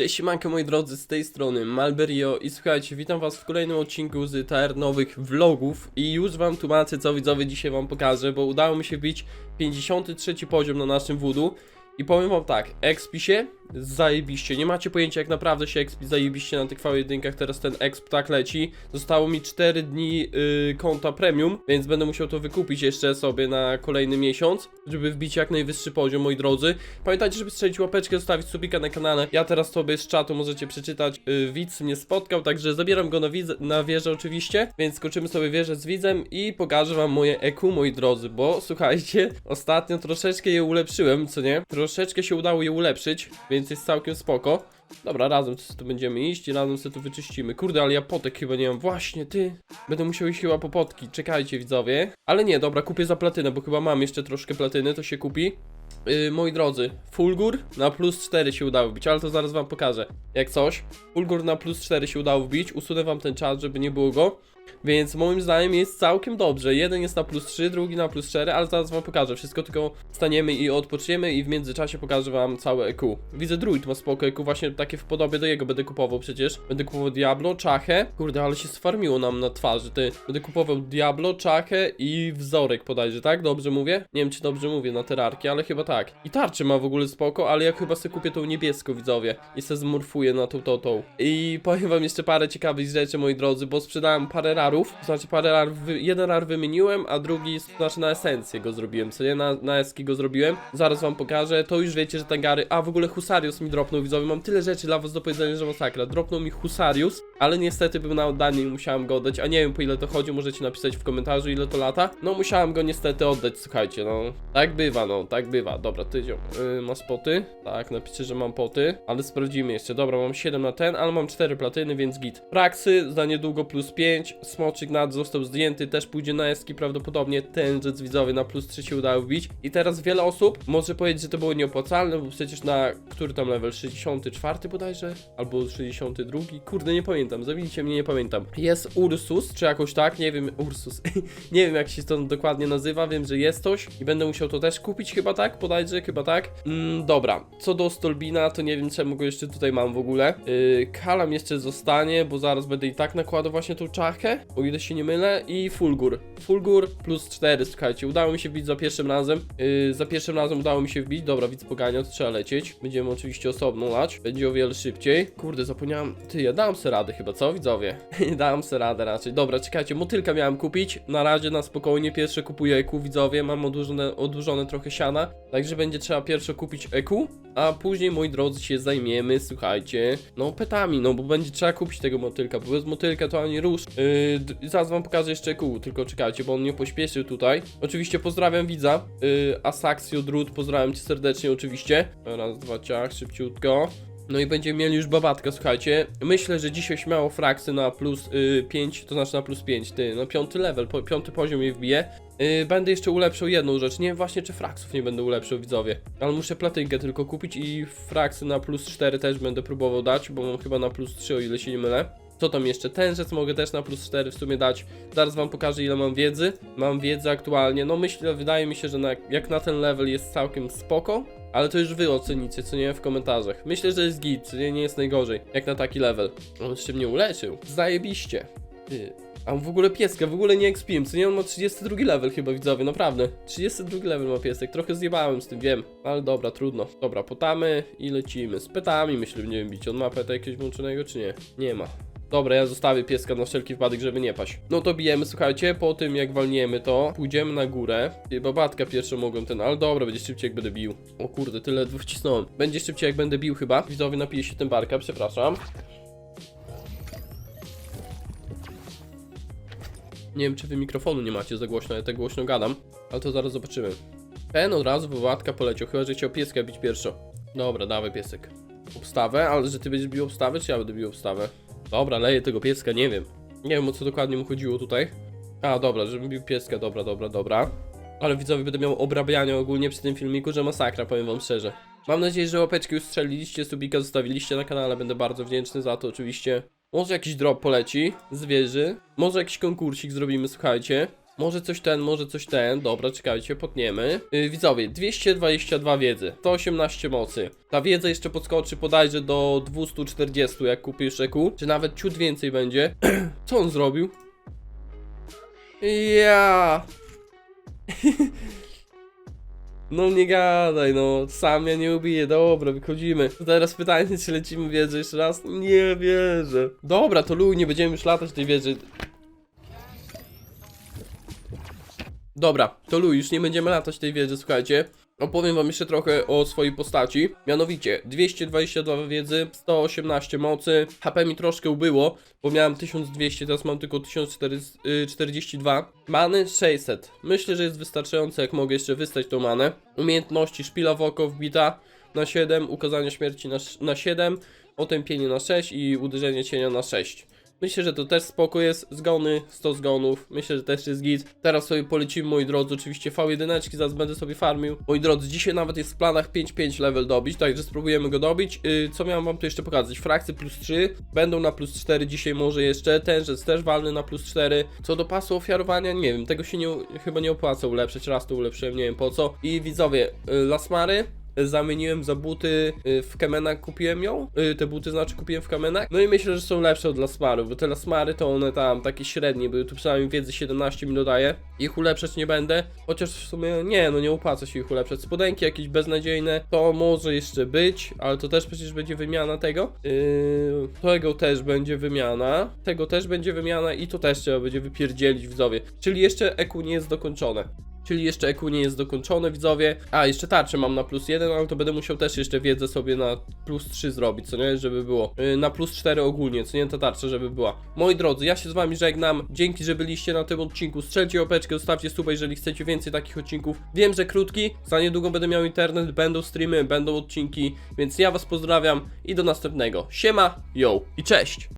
Cześć siemanko moi drodzy, z tej strony Malberio i słuchajcie, witam was w kolejnym odcinku z TR nowych vlogów i już wam tłumaczę co widzowie dzisiaj wam pokażę, bo udało mi się wbić 53 poziom na naszym wudu i powiem wam tak, expi się zajebiście, nie macie pojęcia jak naprawdę się expi zajebiście na tych V1, teraz ten exp tak leci, zostało mi 4 dni yy, konta premium, więc będę musiał to wykupić jeszcze sobie na kolejny miesiąc, żeby wbić jak najwyższy poziom moi drodzy, Pamiętajcie, żeby strzelić łapeczkę, zostawić subika na kanale. Ja teraz sobie z czatu możecie przeczytać. Yy, widz mnie spotkał, także zabieram go na, na wieżę oczywiście. Więc skoczymy sobie wieżę z widzem i pokażę wam moje EQ, moi drodzy. Bo słuchajcie, ostatnio troszeczkę je ulepszyłem, co nie? Troszeczkę się udało je ulepszyć, więc jest całkiem spoko. Dobra, razem tu będziemy iść i razem sobie tu wyczyścimy. Kurde, ale ja potek chyba nie mam. Właśnie, ty. Będę musiał iść chyba po potki. Czekajcie, widzowie. Ale nie, dobra, kupię za platynę, bo chyba mam jeszcze troszkę platyny, to się kupi. Yy, moi drodzy, Fulgur na plus 4 się udało wbić, ale to zaraz wam pokażę. Jak coś, Fulgur na plus 4 się udało wbić, usunę wam ten czas, żeby nie było go. Więc moim zdaniem jest całkiem dobrze. Jeden jest na plus 3, drugi na plus 4, ale zaraz wam pokażę. Wszystko tylko staniemy i odpoczniemy i w międzyczasie pokażę wam całe EQ. Widzę druid ma spoko EQ, właśnie takie w podobie do jego będę kupował przecież. Będę kupował Diablo, Czachę. Kurde, ale się sfarmiło nam na twarzy, ty. Będę kupował Diablo, Czachę i wzorek podajże, tak? Dobrze mówię? Nie wiem czy dobrze mówię na terarki, ale chyba tak. I tarczy ma w ogóle spoko, ale ja chyba sobie kupię tą niebieską, widzowie. I se zmorfuję na tą, tą, tą. I powiem wam jeszcze parę ciekawych rzeczy, moi drodzy, bo sprzedałem parę rarów. To znaczy parę rar, jeden rar wymieniłem, a drugi, to znaczy na esencję go zrobiłem, co nie? Na, na eski go zrobiłem. Zaraz wam pokażę. To już wiecie, że tangary. A w ogóle Husarius mi dropnął, widzowie. Mam tyle rzeczy dla was do powiedzenia, że masakra. Dropnął mi Husarius, ale niestety był na oddanie musiałem go oddać. A nie wiem po ile to chodzi, możecie napisać w komentarzu ile to lata. No musiałem go niestety oddać, słuchajcie, no. Tak bywa, no, tak bywa. Dobra, ty. Yy, ma spoty? Tak, napiszę, że mam poty, ale sprawdzimy jeszcze. Dobra, mam 7 na ten, ale mam 4 platyny, więc git. Praksy za niedługo plus 5. Smoczyk nad został zdjęty, też pójdzie na eski prawdopodobnie. Ten rzecz widzowy na plus 3 się udało wbić. I teraz wiele osób może powiedzieć, że to było nieopłacalne, bo przecież na który tam level? 64 bodajże? Albo 62? Kurde, nie pamiętam. Zabijcie mnie, nie pamiętam. Jest Ursus, czy jakoś tak? Nie wiem, Ursus. nie wiem jak się to dokładnie nazywa, wiem, że jest coś i będę musiał to też kupić chyba tak, podajże, chyba tak. Mm, dobra, co do Stolbina, to nie wiem czemu go jeszcze tutaj mam w ogóle. Yy, Kalam jeszcze zostanie, bo zaraz będę i tak nakładał właśnie tą czachę, o ile się nie mylę, i Fulgur. Fulgur plus 4, słuchajcie, udało mi się wbić za pierwszym razem. Yy, za pierwszym razem udało mi się wbić, dobra, widz pogania, to trzeba lecieć. Będziemy oczywiście osobno lać, będzie o wiele szybciej. Kurde, zapomniałem, ty, ja dałem se radę chyba, co widzowie? dałem se radę raczej. Dobra, czekajcie, motylka miałem kupić, na razie na spokojnie, pierwsze kupuję EQ, widzowie, mam odłożone trochę siana, także będzie trzeba pierwsze kupić EQ, a później, moi drodzy, się zajmiemy, słuchajcie, no petami, no bo będzie trzeba kupić tego motylka, bo bez motylka to ani rusz. Yy, zaraz wam pokażę jeszcze kół, tylko czekajcie, bo on mnie pośpieszył tutaj. Oczywiście pozdrawiam widza, yy, Asaxio Drut, pozdrawiam cię serdecznie oczywiście. Raz, dwa, ciach, szybciutko. No i będziemy mieli już babatkę, słuchajcie. Myślę, że dzisiaj śmiało fraksy na plus y, 5, to znaczy na plus 5, ty, na piąty level, po, piąty poziom je wbiję. Yy, będę jeszcze ulepszył jedną rzecz. Nie wiem właśnie, czy fraksów nie będę ulepszył, widzowie. Ale muszę platynkę tylko kupić i fraksy na plus 4 też będę próbował dać, bo mam chyba na plus 3, o ile się nie mylę. Co tam jeszcze? Ten rzecz mogę też na plus 4 w sumie dać. Zaraz wam pokażę ile mam wiedzy. Mam wiedzę aktualnie. No myślę, wydaje mi się, że na, jak na ten level jest całkiem spoko. Ale to już wy ocenicie, co nie w komentarzach. Myślę, że jest git, nie, nie jest najgorzej. Jak na taki level. On jeszcze mnie uleczył. Zajebiście. Ty. A on w ogóle pieska, w ogóle nie expiłem, co nie? On ma 32 level chyba, widzowie, naprawdę. 32 level ma piesek, trochę zjebałem z tym, wiem. Ale dobra, trudno. Dobra, potamy i lecimy. Z petami myślę, nie wiem, bić. On ma peta jakiegoś włączonego, czy nie? Nie ma. Dobra, ja zostawię pieska na wszelki wypadek, żeby nie paść. No to bijemy, słuchajcie, po tym jak walniemy to, pójdziemy na górę. Babatka pierwszą mogą ten, ale dobra, będzie szybciej jak będę bił. O kurde, tyle wcisnąłem. Będzie szybciej jak będę bił chyba. Widzowie, napije się tym barka, przepraszam. Nie wiem, czy wy mikrofonu nie macie za głośno, ja tak głośno gadam, ale to zaraz zobaczymy. Ten od razu wyładka poleciał, chyba że chciał pieska bić pierwszo. Dobra, dawaj piesek. Obstawę, ale że ty będziesz bił obstawę, czy ja będę bił obstawę? Dobra, leję tego pieska, nie wiem. Nie wiem o co dokładnie mu chodziło tutaj. A, dobra, żebym bił pieska, dobra, dobra, dobra. Ale widzowie będę miał obrabianie ogólnie przy tym filmiku, że masakra, powiem wam szczerze. Mam nadzieję, że łapeczki już strzeliliście, subika zostawiliście na kanale, będę bardzo wdzięczny za to oczywiście. Może jakiś drop poleci z wieży, może jakiś konkursik zrobimy, słuchajcie. Może coś ten, może coś ten. Dobra, czekajcie, potniemy. Yy, widzowie, 222 wiedzy, 118 mocy. Ta wiedza jeszcze podskoczy bodajże do 240, jak kupisz EQ. Czy nawet ciut więcej będzie. Co on zrobił? Ja. No nie gadaj, no. Sam ja nie ubiję. Dobra, wychodzimy. Teraz pytanie, czy lecimy wieżę jeszcze raz? Nie wierzę. Dobra, to luj, nie będziemy już latać tej wieży. Dobra, to już nie będziemy latać tej wieży, słuchajcie. Opowiem wam jeszcze trochę o swojej postaci. Mianowicie, 222 wiedzy, 118 mocy. HP mi troszkę ubyło, bo miałem 1200, teraz mam tylko 1042. Many 600. Myślę, że jest wystarczające, jak mogę jeszcze wystać tą manę. Umiejętności szpila w oko wbita na 7, ukazanie śmierci na, na 7, otępienie na 6 i uderzenie cienia na 6. Myślę, że to też spoko jest. Zgony, 100 zgonów. Myślę, że też jest git. Teraz sobie polecimy, moi drodzy, oczywiście V1, zaraz będę sobie farmił. Moi drodzy, dzisiaj nawet jest w planach 5-5 level dobić, także spróbujemy go dobić. Yy, co miałem wam tu jeszcze pokazać? Frakcje plus 3, będą na plus 4 dzisiaj może jeszcze. Ten, jest też walny na plus 4. Co do pasu ofiarowania, nie wiem, tego się nie, chyba nie opłaca ulepszyć. Raz to ulepszyłem, nie wiem po co. I widzowie, yy, lasmary zamieniłem za buty y, w Kemenach, kupiłem ją. Y, Te buty znaczy kupiłem w Kemenach. No i myślę, że są lepsze od Lasmarów, bo te Lasmary to one tam takie średnie były, tu przynajmniej wiedzy 17 mi dodaje. Ich ulepszać nie będę, chociaż w sumie nie, no nie opłaca się ich ulepszać. Spodenki jakieś beznadziejne, to może jeszcze być, ale to też przecież będzie wymiana tego. Yy, tego też będzie wymiana, tego też będzie wymiana i to też trzeba będzie wypierdzielić widzowie. Czyli jeszcze EQ nie jest dokończone. Czyli jeszcze EQ nie jest dokończone, widzowie. A, jeszcze tarczę mam na plus 1, ale to będę musiał też jeszcze wiedzę sobie na plus 3 zrobić, co nie? Żeby było. Yy, na plus 4 ogólnie, co nie ta tarcza, żeby była. Moi drodzy, ja się z wami żegnam. Dzięki, że byliście na tym odcinku. Strzelcie opeczkę, zostawcie suba, jeżeli chcecie więcej takich odcinków. Wiem, że krótki, za niedługo będę miał internet, będą streamy, będą odcinki, więc ja was pozdrawiam i do następnego. Siema, yo i cześć!